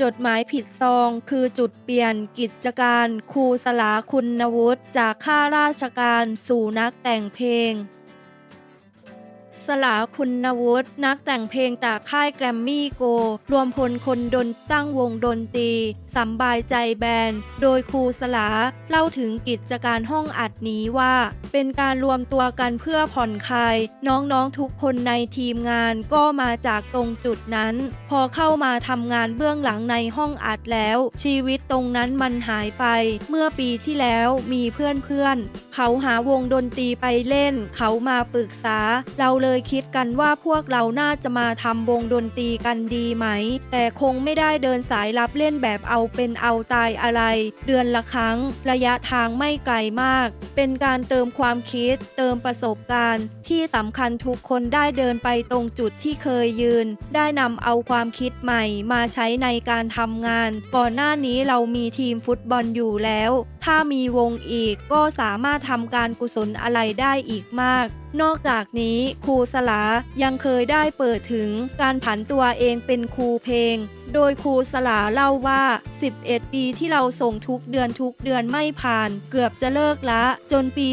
จดหมายผิดซองคือจุดเปลี่ยนกิจการครูสลาคุณวุฒิจากข้าราชการสู่นักแต่งเพลง สลาคุณวุฒินักแต่งเพลงจากค่ายแกรมมี่โก รวมพลคนดนตั้งวงดนตรีสำบายใจแบนด์ โดยครูสลาเล่าถึงกิจการห้องอัดนี้ว่า เป็นการรวมตัวกันเพื่อผ่อนคลาย น้องๆทุกคนในทีมงานก็มาจากตรงจุดนั้น พอเข้ามาทำงานเบื้องหลังในห้องอัดแล้ว ชีวิตตรงนั้นมันหายไป เมื่อปีที่แล้วมีเพื่อนๆเขาหาวงดนตรีไปเล่น เขามาปรึกษาเราเลยคิดกันว่าพวกเราน่าจะมาทำวงดนตรีกันดีไหม แต่คงไม่ได้เดินสายรับเล่นแบบเอาเป็นเอาตายอะไร เดือนละครั้ง ระยะทางไม่ไกลมาก เป็นการเติมความคิด เติมประสบการณ์ ที่สำคัญทุกคนได้เดินไปตรงจุดที่เคยยืน ได้นำเอาความคิดใหม่มาใช้ในการทำงาน ก่อนหน้านี้เรามีทีมฟุตบอลอยู่แล้วถ้ามีวงอีกก็สามารถทำการกุศลอะไรได้อีกมาก นอกจากนี้ครูสลายังเคยได้เปิดถึงการผันตัวเองเป็นครูเพลง โดยครูสลาเล่าว่า 11 ปีที่เราส่งทุกเดือนทุกเดือนไม่ผ่าน เกือบจะเลิกละ จนปี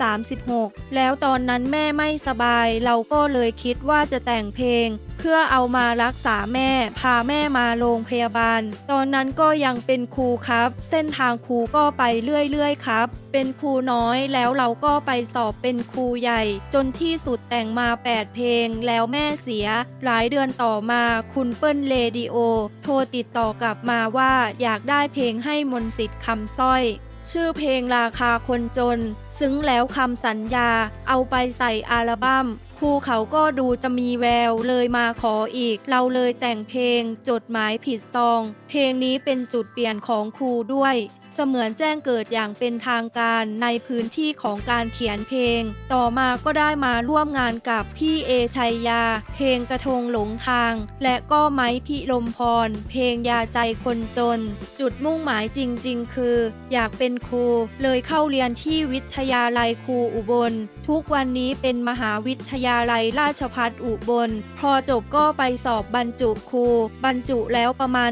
2536 แล้วตอนนั้นแม่ไม่สบาย เราก็เลยคิดว่าจะแต่งเพลง เพื่อเอามารักษาแม่ พาแม่มาโรงพยาบาล ตอนนั้นก็ยังเป็นครูครับ เส้นทางครูก็ไปเรื่อยๆครับ เป็นครูน้อยแล้วเราก็ไปสอบเป็นครูใหญ่ จนที่สุดแต่งมา 8 เพลง แล้วแม่เสีย หลายเดือนต่อมาคุณเปิ้ลเรดิโอ โทรติดต่อกลับมาว่าอยากได้เพลงให้มนสิทธิ์คำสร้อยชื่อเพลงราคาคนจน ซึ้งแล้วคำสัญญา เอาไปใส่อัลบั้ม ครูเขาก็ดูจะมีแววเลยมาขออีก เราเลยแต่งเพลงจดหมายผิดซอง เพลงนี้เป็นจุดเปลี่ยนของครูด้วยเสมือนแจ้งเกิดอย่างเป็นทางการในพื้นที่ของการเขียนเพลง ต่อมาก็ได้มาร่วมงานกับพี่เอชัยยา เพลงกระทงหลงทาง และก็ไม้พิลมพร เพลงยาใจคนจน จุดมุ่งหมายจริง ๆ คือ อยากเป็นครู เลยเข้าเรียนที่วิทยาลัยครูอุบล ทุกวันนี้เป็นมหาวิทยาลัยราชภัฏอุบล พอจบก็ไปสอบบรรจุครู บรรจุแล้วประมาณ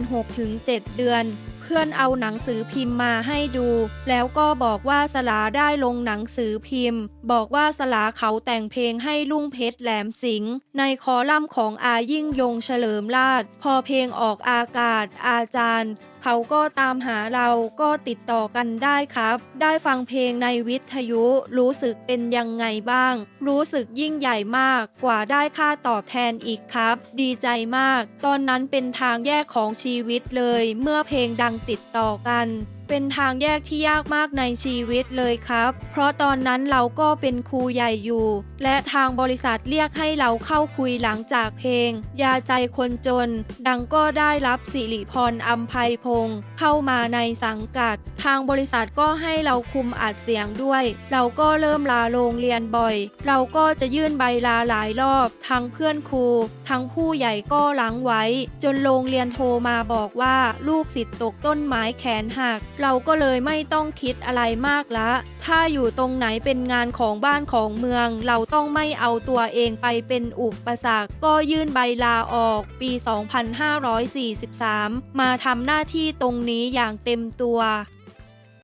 6-7 เดือน พื่อนเอาหนังสือพิมพ์มาให้ดู แล้วก็บอกว่าสลาได้ลงหนังสือพิมพ์ บอกว่าสลาเขาแต่งเพลงให้ลุงเพชรแหลมสิงห์ในคอลัมน์ของอายิ่งยงเฉลิมราช พอเพลงออกอากาศอาจารย์เขาก็ตามหาเราก็ติดต่อกันได้ครับ ได้ฟังเพลงในวิทยุ รู้สึกเป็นยังไงบ้าง รู้สึกยิ่งใหญ่มากกว่าได้ค่าตอบแทนอีกครับ ดีใจมาก ตอนนั้นเป็นทางแยกของชีวิตเลย เมื่อเพลงดังติดต่อกัน เป็นทางแยกที่ยากมากในชีวิตเลยครับ เพราะตอนนั้นเราก็เป็นครูใหญ่อยู่ และทางบริษัทเรียกให้เราเข้าคุยหลังจากเพลง ยาใจคนจน ดังก็ได้รับสิริพรอัมภัยพงศ์เข้ามาในสังกัด ทางบริษัทก็ให้เราคุมอัดเสียงด้วย เราก็เริ่มลาโรงเรียนบ่อย เราก็จะยื่นใบลาหลายรอบ ทั้งเพื่อนครู ทั้งผู้ใหญ่ก็ล้างไว้ จนโรงเรียนโทรมาบอกว่าลูกศิษย์ตกต้นไม้แขนหักเราก็เลยไม่ต้องคิดอะไรมากละ ถ้าอยู่ตรงไหนเป็นงานของบ้านของเมือง เราต้องไม่เอาตัวเองไปเป็นอุปสรรค ก็ยื่นใบลาออกปี 2543 มาทำหน้าที่ตรงนี้อย่างเต็มตัว